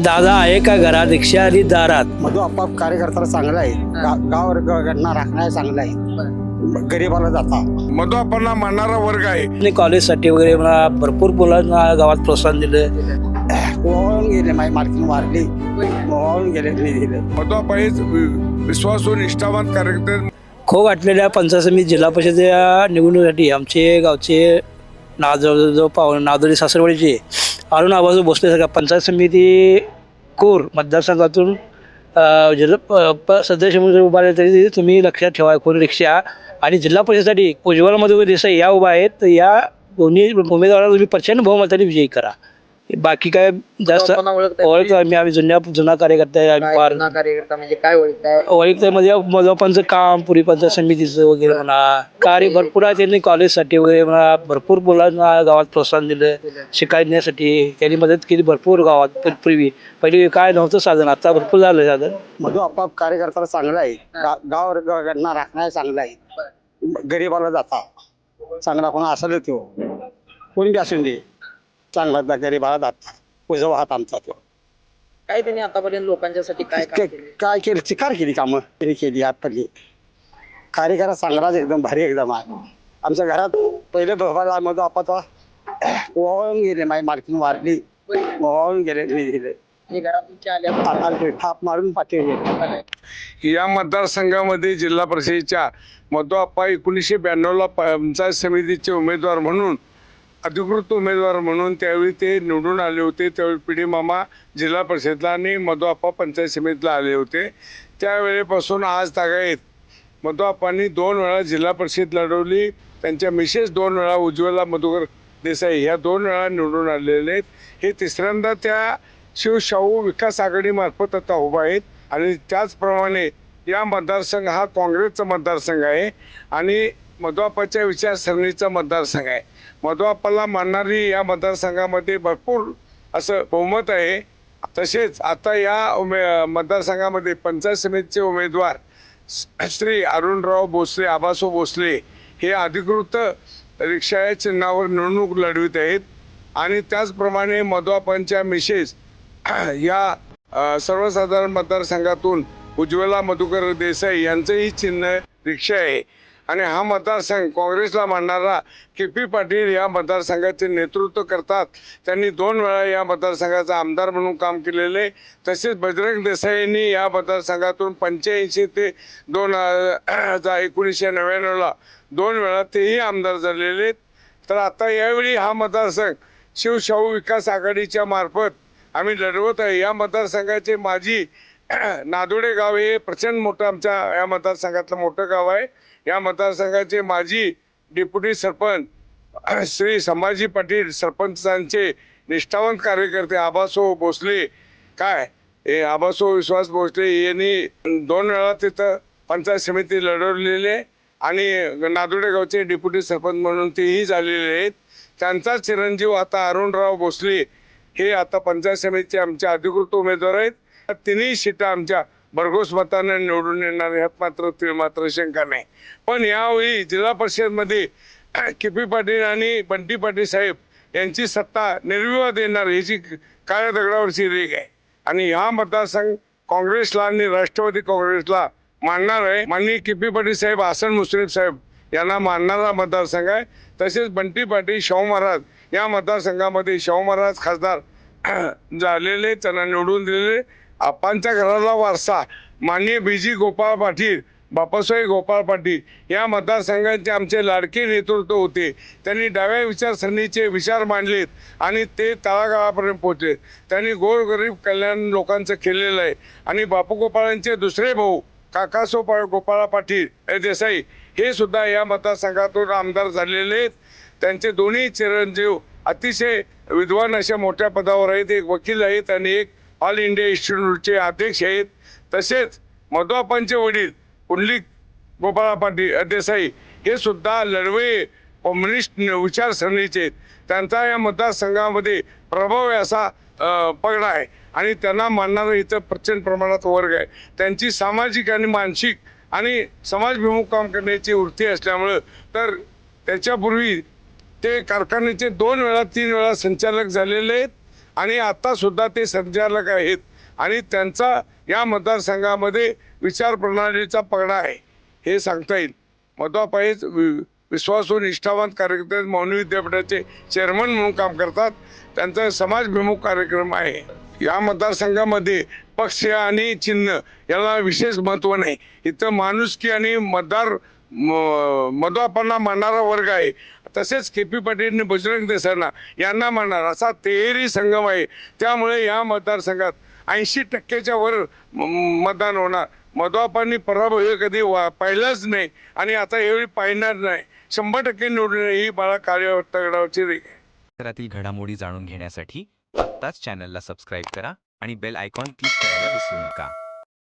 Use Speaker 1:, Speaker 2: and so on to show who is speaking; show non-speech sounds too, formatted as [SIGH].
Speaker 1: दादा आहे का घरात? रिक्षा आली दारात.
Speaker 2: मधु आपाप कार्यकर्ता चांगला आहे गा- गाव घटना राखणारा चांगला आहे गरीबाला जाता.
Speaker 3: मधु आपणला मानणारा वर्ग आहे.
Speaker 1: आणि कॉलेजसाठी वगैरे मला भरपूर मुलांना गावात प्रोत्साहन दिलं.
Speaker 2: गेले माझी वारली. ओवाळून गेले मी दिले
Speaker 3: वि- विश्वासू निष्ठावान कार्यकर्ते.
Speaker 1: खो गाठलेल्या पंचायत समिती जिल्हा परिषदेच्या निवडणुकीसाठी आमचे गावचे ना जवळजवळ पाहून नादोरी सासरवाडीचे अरुण आबाजू सरकार पंचायत समिती कोर मतदारसंघातून जिल्हा प- प- सदस्य म्हणून उभा राहिले तरी तुम्ही लक्षात ठेवा कोण रिक्षा आणि जिल्हा परिषदेसाठी उज्ज्वल मधुकर देसाई या उभा आहेत तर या दोन्ही उमेदवाराला तुम्ही प्रचंड बहुमताने विजयी करा. बाकी काय जास्त
Speaker 4: ओळखताय?
Speaker 1: ओळख आम्ही आम्ही जुन्या जुना कार्यकर्ता आहे आम्ही
Speaker 4: काय
Speaker 1: फार
Speaker 4: जुना कार्यकर्ता म्हणजे काय ओळखताय?
Speaker 1: मधोपांचं काम पुरी पंचायत समितीचं वगैरे म्हणा कार्य भरपूर आहे त्यांनी कॉलेजसाठी वगैरे म्हणा भरपूर मुलांना गावात प्रोत्साहन दिलं शिकण्यासाठी त्यांनी मदत केली भरपूर गावात पूर- पूर्वी. पहिली काय नव्हतं साधन आता भरपूर झालं साधन.
Speaker 2: मधु आपाप कार्यकर्ता चांगला आहे. गा- गाव ग- घटना राखणारा चांगला आहे. गरीबाला जाता. चांगला कोणा असेल तो. कोणी बी असून दे. चांगला दा- गरीबाला जाता उजवा हात आमचा तो.
Speaker 4: काय त्यांनी आतापर्यंत लोकांच्यासाठी काय काम
Speaker 2: काय
Speaker 4: केले?
Speaker 2: काय केली? चिकार केली कामं त्यांनी केली आतपली कार्यकर्ता चांगलाच एकदम भारी एकदम आहे. आमच्या घरात पहिले बाबा मधू आपाचा ओवाळून गेले माझी मालकीन वारली. ओवाळून गेले मी दिले
Speaker 4: हे घरात तुमच्या आल्या
Speaker 2: थाप- थाप मारून पाठी गेले.
Speaker 3: या मतदारसंघामध्ये जिल्हा परिषदेच्या मधु आप्पा एकोणीसशे ब्याण्णवला पंचायत समितीचे उमेदवार म्हणून अधिकृत उमेदवार म्हणून त्यावेळी ते निवडून आले होते. त्यावेळी पिढी मामा जिल्हा परिषदला आणि मधुआप्पा पंचायत समितीला आले होते. त्यावेळेपासून आज तागायत. मधुआप्पांनी दोन वेळा जिल्हा परिषद लढवली. त्यांच्या मिसेस दोन वेळा उज्ज्वला मधुकर देसाई ह्या दोन वेळा निवडून आलेले आहेत. हे तिसऱ्यांदा त्या शिवशाहू विकास आघाडीमार्फत आता उभा आहेत. आणि त्याचप्रमाणे या मतदारसंघ हा काँग्रेसचा मतदारसंघ आहे. आणि मधुआप्पाच्या विचारसरणीचा मतदारसंघ आहे. मधुआप्पाला मानणारी या मतदारसंघामध्ये भरपूर असं बहुमत आहे. तसेच आता या उमे मतदारसंघामध्ये पंचायत समितीचे उमेदवार श्री अरुणराव भोसले आबासो भोसले हे अधिकृत रिक्षा या चिन्हावर निवडणूक लढवित आहेत. आणि त्याचप्रमाणे मधुआपांच्या मिसेस [CLEARS THROAT] या सर्वसाधारण मतदारसंघातून उज्ज्वला मधुकर देसाई यांचंही चिन्ह रिक्षा आहे. आणि हा मतदारसंघ काँग्रेसला मांडणारा के पी पाटील या मतदारसंघाचे नेतृत्व करतात. त्यांनी दोन वेळा या मतदारसंघाचा आमदार म्हणून काम केलेले तसेच बजरंग देसाई यांनी या मतदारसंघातून पंच्याऐंशी ते दोन हजार [CLEARS THROAT] एकोणीसशे नव्याण्णवला दोन वेळा तेही आमदार झालेले आहेत. तर आता यावेळी हा मतदारसंघ शिवशाहू विकास आघाडीच्या मार्फत आम्ही लढवत आहे. या मतदारसंघाचे माजी [CLEARS THROAT] नादोडे गाव हे प्रचंड मोठं आमच्या या मतदारसंघातलं मोठं गाव आहे. या मतदारसंघाचे माजी डेप्युटी सरपंच [CLEARS THROAT] श्री संभाजी पाटील सरपंचांचे निष्ठावंत कार्यकर्ते आबासो भोसले. काय? हे आबासो विश्वास भोसले यांनी दोन वेळा तिथं पंचायत समिती लढवलेले आणि नादोडे गावचे डेप्युटी सरपंच म्हणून तेही झालेले आहेत. त्यांचा चिरंजीव आता अरुणराव भोसले हे आता पंचायत समितीचे आमचे अधिकृत उमेदवार आहेत. तिन्ही सीटा आमच्या भरघोस मताने निवडून येणार ह्यात मात्र ती मात्र शंका नाही. पण यावेळी जिल्हा परिषदमध्ये किपी पाटील आणि बंटी पाटील साहेब यांची सत्ता निर्विवाद येणार ह्याची काळ्या दगडावरची रेग आहे. आणि ह्या मतदारसंघ काँग्रेसला आणि राष्ट्रवादी काँग्रेसला मानणार आहे. माननीय किपी पाटील साहेब आसन मुश्रीफ साहेब यांना मानणारा मतदारसंघ आहे. तसेच बंटी पाटील शाहू महाराज या मतदारसंघामध्ये शाहू महाराज खासदार झालेले त्यांना निवडून दिलेले आपांच्या घराला वारसा. माननीय बी जी गोपाळ पाटील बापासाहेब गोपाळ पाटील या मतदारसंघाचे आमचे लाडके नेतृत्व होते. त्यांनी डाव्या विचारसरणीचे विचार मांडलेत आणि ते तळागाळापर्यंत पोहोचले. त्यांनी गोरगरीब कल्याण लोकांचं केलेलं आहे. आणि बापू गोपाळांचे दुसरे भाऊ काकासो पा गोपाळा पाटील देसाई हे सुद्धा या मतदारसंघातून आमदार झालेले आहेत. त्यांचे दोन्ही चिरंजीव अतिशय विद्वान अशा मोठ्या पदावर आहेत. एक वकील आहेत आणि एक ऑल इंडिया इन्स्टिट्यूटचे अध्यक्ष आहेत. तसेच मधुआपांचे वडील पुंडलिक गोपाळा पाटील देसाई हे सुद्धा लढवे कम्युनिस्ट विचारसरणीचे आहेत. त्यांचा या मतदारसंघामध्ये प्रभाव आहे असा पगडा आहे. आणि त्यांना मानणारा इथं प्रचंड प्रमाणात वर्ग आहे. त्यांची सामाजिक आणि मानसिक आणि समाजभिमुख काम करण्याची वृत्ती असल्यामुळं तर त्याच्यापूर्वी ते कारखान्याचे दोन वेळा तीन वेळा संचालक झालेले आहेत. आणि आत्तासुद्धा ते संचालक आहेत. आणि त्यांचा या मतदारसंघामध्ये विचारप्रणालीचा पगडा आहे. हे सांगता येईल. मध्वापाईच वि- विश्वासू निष्ठावंत कार्यकर्ते मौनी विद्यापीठाचे चेअरमन म्हणून काम करतात. त्यांचा समाजभिमुख कार्यक्रम आहे. या मतदारसंघामध्ये पक्ष आणि चिन्ह याला विशेष महत्त्व नाही. इथं माणुसकी आणि मतदार म- मध्वापांना मानणारा वर्ग आहे. तसेच के पी पाटील आणि बजरंग देसाईंना यांना म्हणणार असा तेरी संगम आहे. त्यामुळे या मतदारसंघात ऐंशी टक्क्याच्या वर म- मतदान होणार. मधुआपांनी पराभव कधी वा पाहिलाच नाही आणि आता यावेळी पाहिणार नाही. शंभर टक्के निवडून ही मला कार्य तगडावची रेख आहे
Speaker 5: घडामोडी जाणून घेण्यासाठी आत्ताच चॅनलला सबस्क्राईब करा आणि बेल आयकॉन क्लिक करायला विसरू नका.